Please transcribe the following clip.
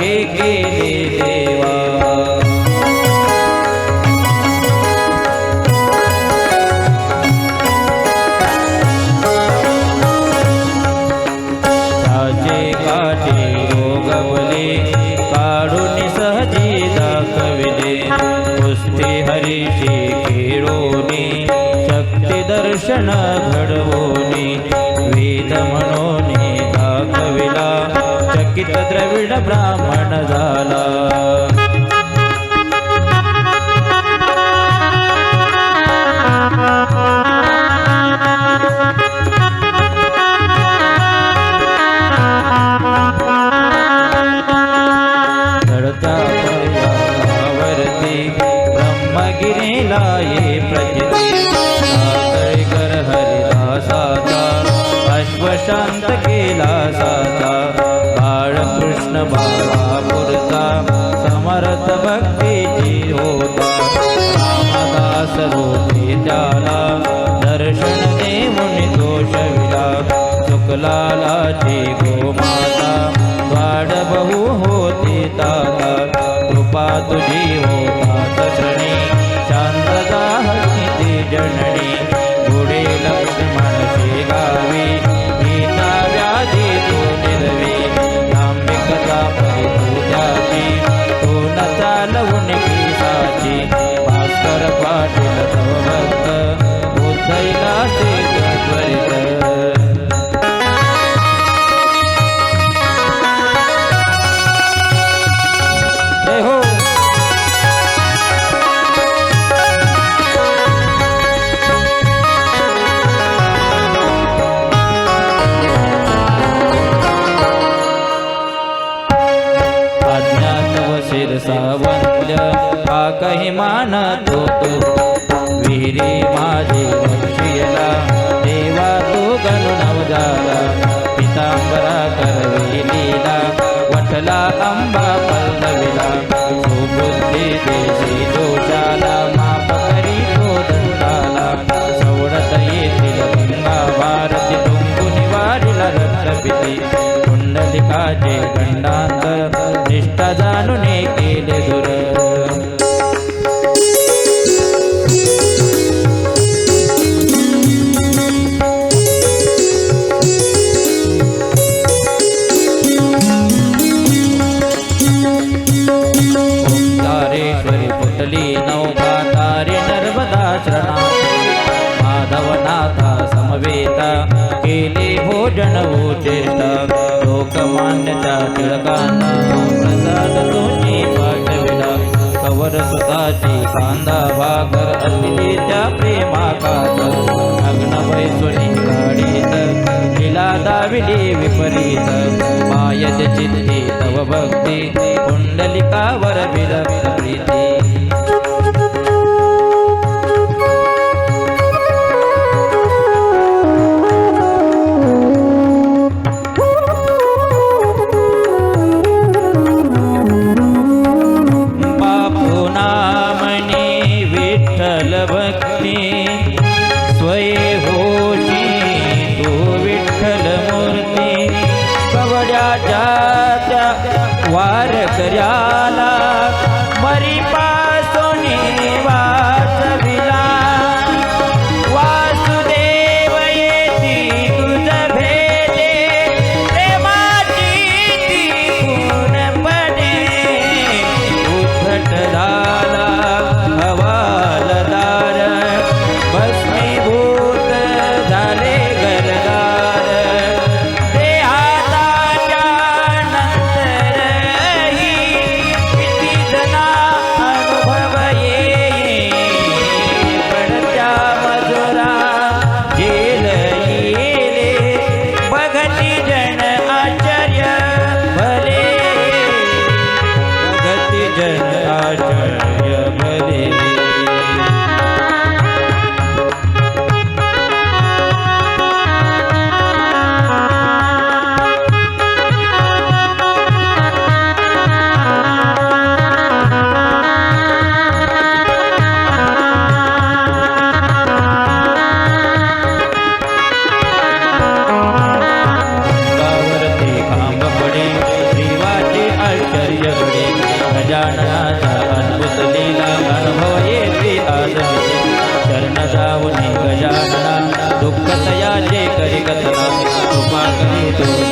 কে কে अंकित द्रविड ब्राह्मण झाला. ब्रह्मगिरीला ये प्रजती. कर हरिदासाचा अश्वशांत केला साता पुर्त भक्ति जीरो रामदास भोला दर्शन के दोष विरा सुखला जी गो शिरसावल्य हा काही मानत होतो विहिरी माझी वक्षीला देवा तो गणू नवजाला. पितांबरा करविलीला वटला आंबा पल्लवीला. पूजन उचेता लोकमान्यता टिळकांना प्रसाद तुझी पाठविला. कवर सुताची कांदा भाकर अतिथीच्या प्रेमा कातर अग्न बैसुनी काढीत तिला दाविली विपरीत. मायज चित्ती तव भक्ती कुंडलिकावर विरक्त प्रीती. गजाननाचा अद्भुत लीला अनुभव येते आज चरण जाऊने गजानना दुःख करी कथना कृपा करी तो